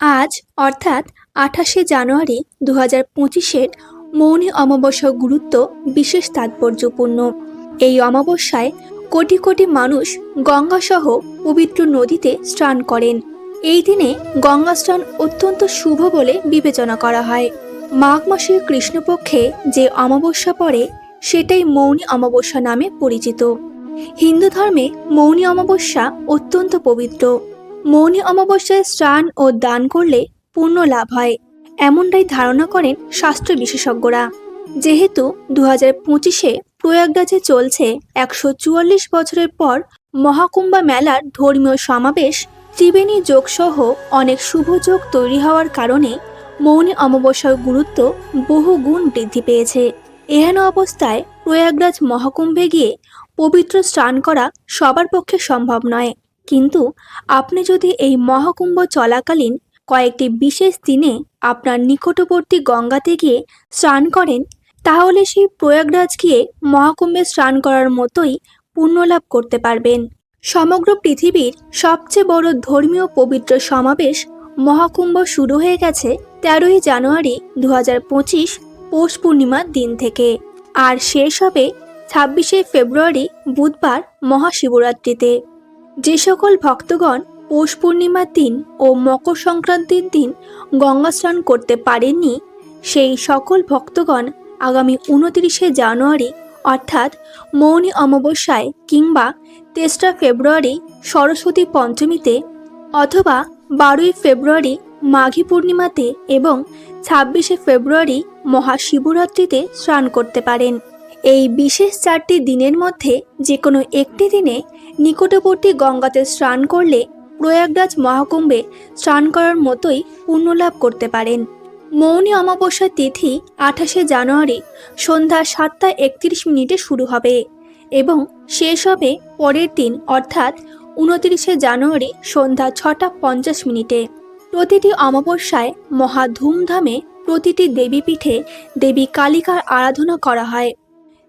আজ, অর্থাৎ আঠাশে জানুয়ারি দু হাজার পঁচিশের মৌনী অমাবস্যার গুরুত্ব বিশেষ তাৎপর্যপূর্ণ। এই অমাবস্যায় কোটি কোটি মানুষ গঙ্গাসহ পবিত্র নদীতে স্নান করেন। এই দিনে গঙ্গা স্নান অত্যন্ত শুভ বলে বিবেচনা করা হয়। মাঘ মাসের কৃষ্ণপক্ষে যে অমাবস্যা পড়ে, সেটাই মৌনী অমাবস্যা নামে পরিচিত। হিন্দু ধর্মে মৌনী অমাবস্যা অত্যন্ত পবিত্র। মৌনী অমাবস্যায় স্নান ও দান করলে পূর্ণ লাভ হয়। এমনটাই ধারণা করেন শাস্ত্র বিশেষজ্ঞরা। যেহেতু দু হাজার পঁচিশে প্রয়াগরাজে চলছে একশো চুয়াল্লিশ বছরের পর মহাকুম্ভা মেলার ধর্মীয় সমাবেশ, ত্রিবেণী যোগসহ অনেক শুভ যোগ তৈরি হওয়ার কারণে মৌনী অমাবস্যার গুরুত্ব বহু গুণ বৃদ্ধি পেয়েছে। এহেন অবস্থায় প্রয়াগরাজ মহাকুম্ভে গিয়ে পবিত্র স্নান করা সবার পক্ষে সম্ভব নয়। কিন্তু আপনি যদি এই মহাকুম্ভ চলাকালীন কয়েকটি বিশেষ দিনে আপনার নিকটবর্তী গঙ্গাতে গিয়ে স্নান করেন, তাহলে সেই প্রয়াগরাজ গিয়ে মহাকুম্ভে স্নান করার মতোই পুণ্যলাভ করতে পারবেন। সমগ্র পৃথিবীর সবচেয়ে বড় ধর্মীয় পবিত্র সমাবেশ মহাকুম্ভ শুরু হয়ে গেছে তেরোই জানুয়ারি দু হাজার পঁচিশ পৌষ পূর্ণিমার দিন থেকে। আর শেষ হবে ছাব্বিশে ফেব্রুয়ারি বুধবার মহাশিবরাত্রিতে। যে সকল ভক্তগণ পৌষ পূর্ণিমার দিন ও মকর সংক্রান্তির দিন গঙ্গা স্নান করতে পারেননি, সেই সকল ভক্তগণ আগামী উনতিরিশে জানুয়ারি, অর্থাৎ মৌনী অমাবস্যায় কিংবা তেসরা ফেব্রুয়ারি সরস্বতী পঞ্চমীতে অথবা বারোই ফেব্রুয়ারি মাঘী পূর্ণিমাতে এবং ছাব্বিশে ফেব্রুয়ারি মহাশিবরাত্রিতে স্নান করতে পারেন। এই বিশেষ চারটি দিনের মধ্যে যে কোনো একটি দিনে নিকটবর্তী গঙ্গাতে স্নান করলে প্রয়াগরাজ মহাকুম্ভে স্নান করার মতোই পুণ্যলাভ করতে পারেন। মৌনী অমাবস্যার তিথি আঠাশে জানুয়ারি সন্ধ্যা সাতটা একত্রিশ মিনিটে শুরু হবে এবং শেষ হবে পরের দিন, অর্থাৎ উনত্রিশে জানুয়ারি সন্ধ্যা ছটা পঞ্চাশ মিনিটে। প্রতিটি অমাবস্যায় মহা ধুমধামে প্রতিটি দেবীপীঠে দেবী কালিকার আরাধনা করা হয়।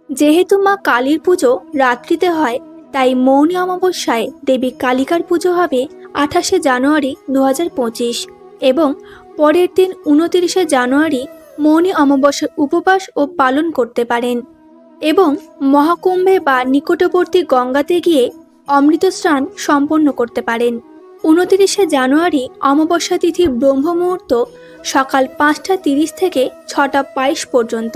যেহেতু মা কালীর পুজো রাত্রিতে হয়, তাই মৌনী অমাবস্যায় দেবী কালিকার পুজো হবে আঠাশে জানুয়ারি দু হাজার পঁচিশ এবং পরের দিন উনতিরিশে জানুয়ারি মৌনী অমাবস্যার উপবাস ও পালন করতে পারেন এবং মহাকুম্ভে বা নিকটবর্তী গঙ্গাতে গিয়ে অমৃত স্নান সম্পন্ন করতে পারেন। উনতিরিশে জানুয়ারি অমাবস্যা তিথি ব্রহ্ম মুহূর্ত সকাল পাঁচটা তিরিশ থেকে ছটা বাইশ পর্যন্ত।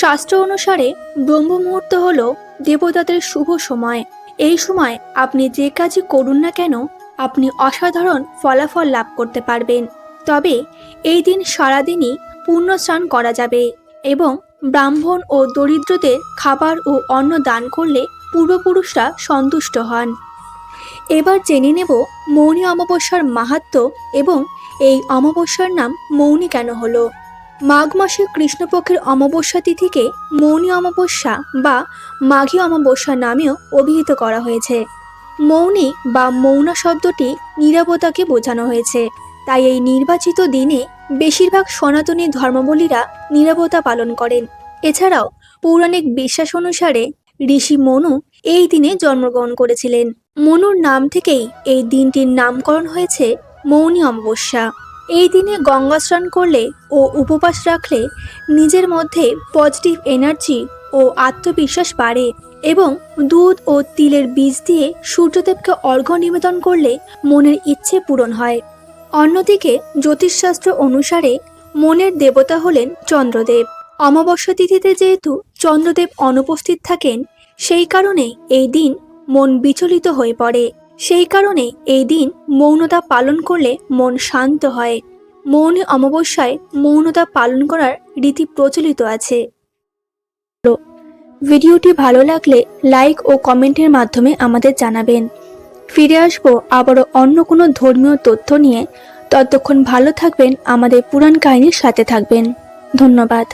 শাস্ত্র অনুসারে ব্রহ্ম মুহূর্ত হল দেবতাদের শুভ সময়। এই সময় আপনি যে কাজই করুন না কেন, আপনি অসাধারণ ফলাফল লাভ করতে পারবেন। তবে এই দিন সারাদিনই পূর্ণ স্নান করা যাবে এবং ব্রাহ্মণ ও দরিদ্রদের খাবার ও অন্ন দান করলে পূর্বপুরুষরা সন্তুষ্ট হন। এবার জেনে নেব মৌনী অমাবস্যার মাহাত্ম্য এবং এই অমাবস্যার নাম মৌনী কেন হলো। মাঘ মাসে কৃষ্ণপক্ষের অমাবস্যা তিথিকে মৌনী অমাবস্যা বা মাঘী অমাবস্যা নামেও অভিহিত করা হয়েছে। মৌনী বা মৌনা শব্দটি নিরাপত্তাকে বোঝানো হয়েছে। তাই এই নির্বাচিত দিনে বেশিরভাগ সনাতনী ধর্মাবলীরা নিরাপত্তা পালন করেন। এছাড়াও পৌরাণিক বিশ্বাস অনুসারে ঋষি মনু এই দিনে জন্মগ্রহণ করেছিলেন। মনুর নাম থেকেই এই দিনটির নামকরণ হয়েছে মৌনী অমাবস্যা। এই দিনে গঙ্গা স্নান করলে ও উপবাস রাখলে নিজের মধ্যে পজিটিভ এনার্জি ও আত্মবিশ্বাস বাড়ে এবং দুধ ও তিলের বীজ দিয়ে সূর্যদেবকে অর্ঘ্য নিবেদন করলে মনের ইচ্ছে পূরণ হয়। অন্যদিকে জ্যোতিষশাস্ত্র অনুসারে মনের দেবতা হলেন চন্দ্রদেব। অমাবস্যা তিথিতে যেহেতু চন্দ্রদেব অনুপস্থিত থাকেন, সেই কারণে এই দিন মন বিচলিত হয়ে পড়ে। সেই কারণে এই দিন মৌনতা পালন করলে মন শান্ত হয়। মৌনী অমাবস্যায় মৌনতা পালন করার রীতি প্রচলিত আছে। ভিডিওটি ভালো লাগলে লাইক ও কমেন্টের মাধ্যমে আমাদের জানাবেন। ফিরে আসব আবারও অন্য কোনো ধর্মীয় তথ্য নিয়ে। ততক্ষণ ভালো থাকবেন আমাদের পুরাণ কাহিনীর সাথে থাকবেন। ধন্যবাদ।